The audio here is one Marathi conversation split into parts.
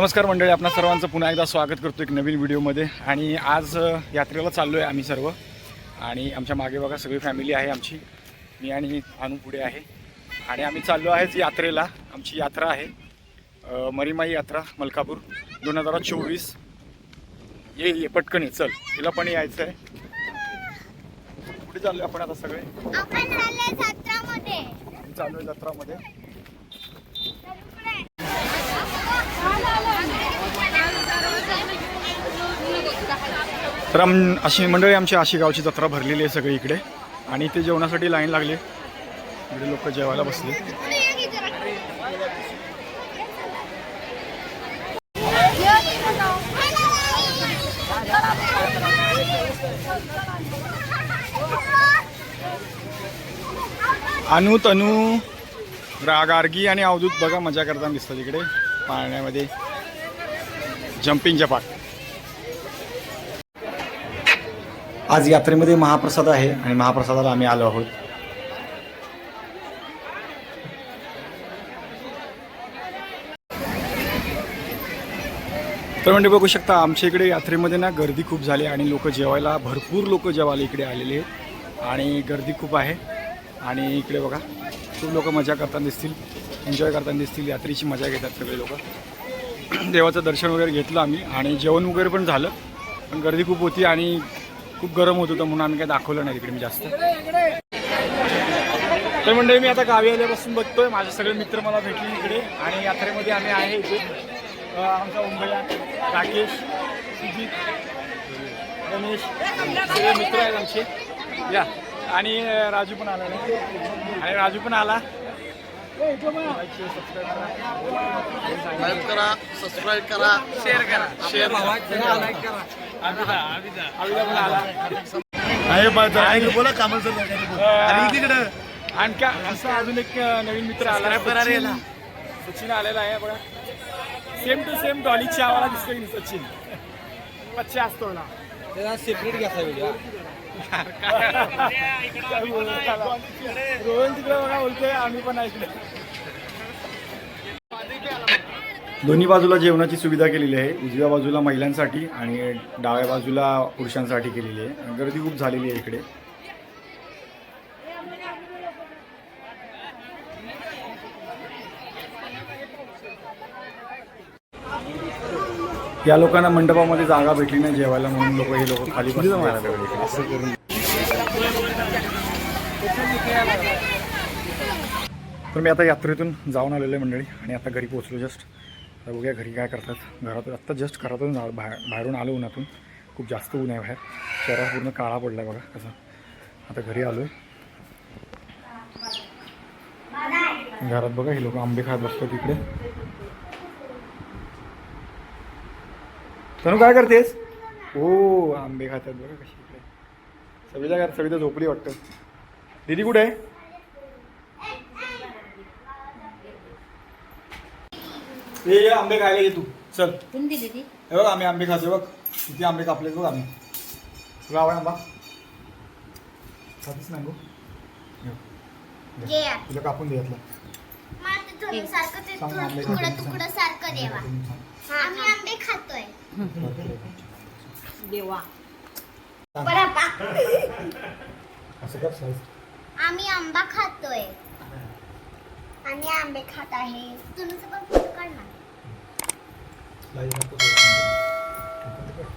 नमस्कार मंडळी आपणा सर्वांचं पुन्हा एकदा स्वागत करतो एक नवीन व्हिडिओमध्ये. आणि आज यात्रेला चाललो आहे आम्ही सर्व. आणि आमच्या मागे बघा सगळी फॅमिली आहे आमची. मी आणि अनु पुढे आहे. आणि आम्ही चाललो आहेच यात्रेला. आमची यात्रा आहे मरीमाई यात्रा मलकापूर दोन हजार चोवीस. ये ये पटकन ये चल. तिला पण यायचं आहे कुठे चाललो आपण आता सगळे? चाललोय आहे जत्रामध्ये तर आम अशी मंडळी आमची अशी गावची जत्रा भरलेली आहे सगळी इकडे. आणि इथे जेवणासाठी लाईन लागली. इकडे लोक जेवायला बसले. अनु तनु रा गार्गी आणि अवधूत बघा मजा करताना दिसतात इकडे पाण्यामध्ये जम्पिंग जपाट आज यात्रेमध्ये महाप्रसाद आहे आणि महाप्रसादाला आम्ही आलो आहोत. तर म्हणजे बघू शकता आमच्या इकडे यात्रेमध्ये ना गर्दी खूप झाली आणि लोक जेवायला भरपूर लोक जेवायला इकडे आलेले आहेत. आणि गर्दी खूप आहे. आणि इकडे बघा खूप लोक मजा करताना दिसतील एन्जॉय करताना दिसतील यात्रेची मजा घेतात सगळे लोक. देवाचं दर्शन वगैरे घेतलं आम्ही. आणि जेवण वगैरे पण झालं. पण गर्दी खूप होती आणि खूप गरम होत होतं म्हणून आम्ही काही दाखवलं नाही तिकडे मी जास्त. तर म्हणजे मी आता गावी आल्यापासून बघतोय. माझे सगळे मित्र मला भेटले इकडे आणि यात्रेमध्ये आम्ही आहे इथे. आमचा मुंबईला राकेश सुजित रमेश सगळे मित्र आहेत आमचे. या. आणि राजू पण आला. आणि राजू पण आला. लाईक करा सबस्क्राईब करा शेअर करा. शेअर लाईक करा. बोला कामल सर आणि इकडे आणखी का अजून एक नवीन मित्र आला सचिन. आलेला आहे बघा सेम टू सेम डॉलीची आवाला दिसतोय की सचिन बच्चा असतो ना त्याचा सेपरेट घ्यायचा व्हिडिओ रोहन तिकडे बघा बोलतोय आम्ही पण ऐकलं दोन्ही बाजूला जेवणाची सुविधा केलेली आहे. उजव्या बाजूला महिलांसाठी आणि डाव्या बाजूला पुरुषांसाठी केलेली आहे. गर्दी खूप झालेली आहे इकडे. या लोकांना मंडपामध्ये जागा भेटली नाही जेवायला म्हणून लोक हे लोक खाली. असं करून. तर मी आता यात्रेतून जाऊन आलेलो आहे मंडळी आणि आता घरी पोहोचलो जस्ट आता बघूया घरी काय करतात. घरातून आत्ता जस्ट घरातून बाहेर बाहेरून आलो उन्हातून. खूप जास्त ऊन आहे बाहेर. शहरा पूर्ण काळा पडला आहे बघा कसं. आता घरी आलो आहे घरात बघा हे लोक आंबे खात बसतो तिकडे तनु काय करतेस? हो आंबे खातात बघा कशी इकडे. सविता काय सविता झोपली वाटतं. दीदी कुठे आहे? ये ये आंबे खायला ये तू. चल. कोण दिली ती? हे बघ आम्ही आंबे खातो बघ. किती आंबे कापलेत बघ आम्ही. तुला आवड आंबा? खातीस मँगो घे. तुला कापून दे यातला. थोडं सारखं ते सांग आंबे तुकडं खातो. तुकडं सारखं देवा आम्ही आंबे खातोय. देवा बरापा असं कर सहज. आम्ही आंबा खातोय. आणि आंबे खात आहे तुम्ही पण फोटो काढ ना। लाईव्ह नको करू.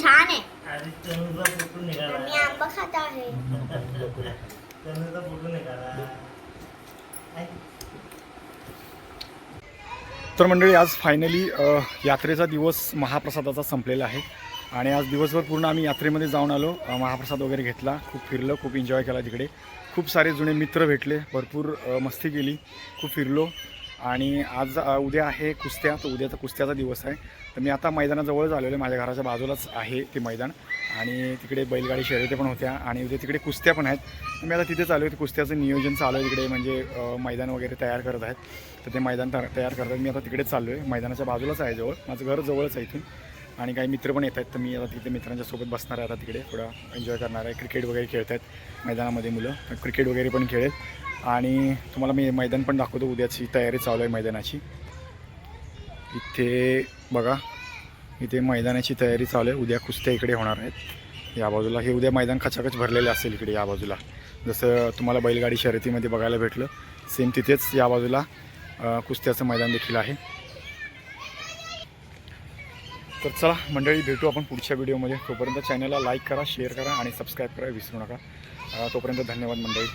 छान आहे आम्ही आंबा खात आहे तर मंडळी आज फायनली यात्रेचा दिवस महाप्रसादाचा संपलेला आहे. आणि आज दिवसभर पूर्ण आम्ही यात्रेमध्ये जाऊन आलो. महाप्रसाद वगैरे घेतला. खूप फिरलो खूप एन्जॉय केला तिकडे. खूप सारे जुने मित्र भेटले. भरपूर मस्ती केली. खूप फिरलो. आणि आज उद्या आहे कुस्त्या तर उद्याचा कुस्त्याचा दिवस आहे. तर मी आता मैदानाजवळच आलेलो आहे. माझ्या घराच्या बाजूलाच आहे ते मैदान. आणि तिकडे बैलगाडी शर्यती पण होत्या आणि उद्या तिकडे कुस्त्या पण आहेत. मी आता तिथेच आलो आहे कुस्त्याचं नियोजन चालू आहे तिकडे. म्हणजे मैदान वगैरे तयार करत आहेत. तर ते मैदान तयार तयार करतात मी आता तिकडेच चाललो आहे मैदानाच्या बाजूलाच आहे जवळ. माझं घर जवळच आहे इथून. आणि काही मित्र पण येत आहेत. तर मी आता तिथे मित्रांच्या सोबत बसणार आहे आता तिकडे. थोडा एन्जॉय करणार आहे. क्रिकेट वगैरे खेळत आहेत मैदानामध्ये मुलं. क्रिकेट वगैरे पण खेळेल. आणि तुम्हाला मी मैदान पण दाखवतो उद्याची तयारी चालू आहे मैदानाची. इथे बघा इथे मैदानाची तयारी चालू आहे. उद्या कुस्त्या इकडे होणार आहेत. या बाजूला हे उद्या मैदान खचाखच भरलेले असेल इकडे या बाजूला. जसं तुम्हाला बैलगाडी शर्यतीमध्ये बघायला भेटलं सेम तिथेच या बाजूला कुस्त्याचं मैदान देखील आहे. तर चला मंडळी भेटू आपण पुढच्या व्हिडिओमध्ये. तोपर्यंत चॅनलला लाईक करा शेअर करा आणि सबस्क्राईब करा विसरू नका. तोपर्यंत धन्यवाद मंडळी.